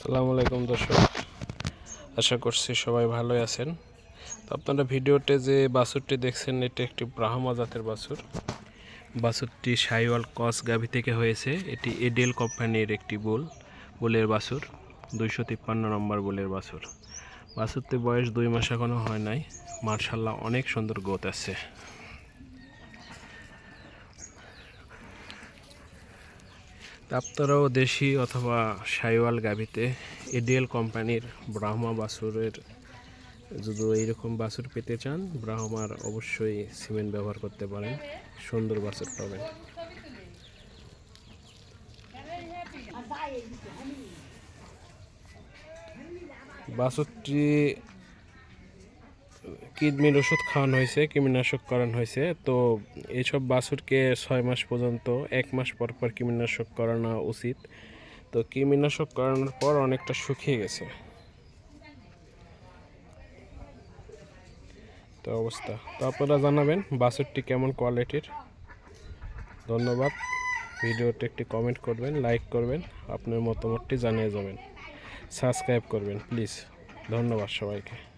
আসসালামু আলাইকুম দর্শক। আশা করছি সবাই ভালোই আছেন। তো আপনারা ভিডিওতে যে বাছুরটি দেখছেন, এটি একটি ব্রাহ্মা জাতের বাছুর। বাছুরটি সাইওয়াল কস গাভি থেকে হয়েছে। এটি এডেল কোম্পানির একটি বোল, বোলের বাছুর, দুইশো তিপ্পান্ন নম্বর বুলের বাছুর। বাছুরটি বয়স দুই মাস এখনও হয় নাই। মার্শাল্লাহ অনেক সুন্দর গোত আছে। আপনারাও দেশি অথবা সাইওয়াল গাভিতে এডিএল কোম্পানির ব্রাহ্মা বাছুরের যদি এইরকম বাছুর পেতে চান, ব্রাহ্মার অবশ্যই সিমেন্ট ব্যবহার করতে পারেন। সুন্দর বাছুর পাবেন। বাছুরটি কিডনির ওষুধ খাওয়ানো হয়েছে, কৃমিনাশক করানো হয়েছে। তো এইসব বাছুরকে ছয় মাস পর্যন্ত, এক মাস পর পর কৃমিনাশক করানো উচিত। তো কৃমিনাশক করানোর পর অনেকটা শুকিয়ে গেছে। তো অবস্থা। তো আপনারা জানাবেন বাছুরটি কেমন কোয়ালিটির। ধন্যবাদ। ভিডিওটি একটি কমেন্ট করবেন, লাইক করবেন, আপনার মতামতটি জানিয়ে যাবেন। সাবস্ক্রাইব করবেন, প্লিজ। ধন্যবাদ সবাইকে।